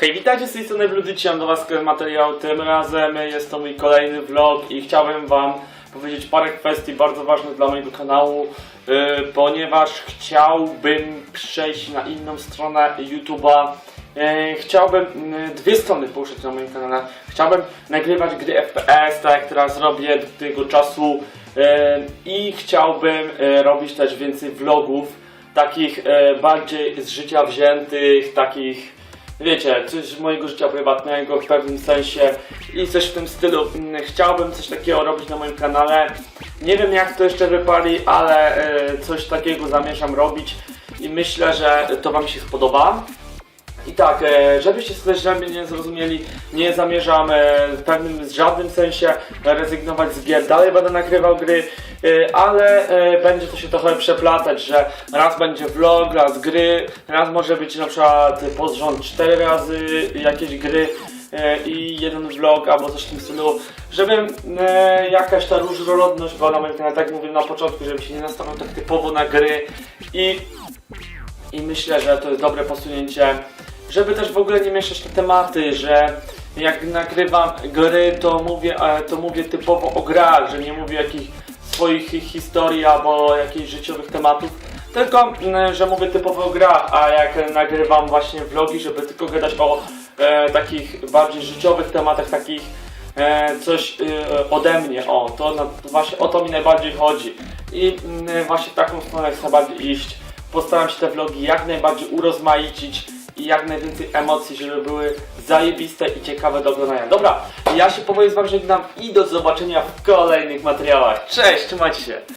Hej, witajcie z tej strony Bludyci, mam do Was materiał. Tym razem jest to mój kolejny vlog i chciałbym Wam powiedzieć parę kwestii bardzo ważnych dla mojego kanału, yy, ponieważ chciałbym przejść na inną stronę YouTube'a. Yy, chciałbym yy, dwie strony poruszyć na moim kanale. Chciałbym nagrywać gry FPS, tak jak teraz robię do tego czasu yy, i chciałbym robić też więcej vlogów, takich bardziej z życia wziętych, takich wiecie, coś z mojego życia prywatnego w pewnym sensie i coś w tym stylu. Mm, Chciałbym coś takiego robić na moim kanale. Nie wiem jak to jeszcze wypali, ale e, coś takiego zamierzam robić i myślę, że to Wam się spodoba. I tak, e, żebyście sobie nie zrozumieli, nie zamierzam w pewnym, w żadnym sensie rezygnować z gier. Dalej będę nagrywał gry, e, ale e, będzie to się trochę przeplatać, że raz będzie vlog, raz gry, raz może być na przykład pod rząd cztery razy jakieś gry i jeden vlog albo coś w tym stylu, żeby e, jakaś ta różnorodność była na moim kanale, tak mówiłem na początku, żeby się nie nastawiał tak typowo na gry i i myślę, że to jest dobre posunięcie, żeby też w ogóle nie mieszać te tematy, że jak nagrywam gry, to mówię, e, to mówię typowo o grach, że nie mówię jakichś swoich hi- historii albo jakichś życiowych tematów, tylko mm, że mówię typowo o grach, a jak nagrywam właśnie vlogi, żeby tylko gadać o e, takich bardziej życiowych tematach, takich e, coś e, ode mnie, o, to, na, właśnie o to mi najbardziej chodzi i mm, właśnie w taką stronę chcę bardziej iść. Postaram się te vlogi jak najbardziej urozmaicić i jak najwięcej emocji, żeby były zajebiste i ciekawe do oglądania. Dobra, ja się powoli z wami żegnam i do zobaczenia w kolejnych materiałach. Cześć, trzymajcie się!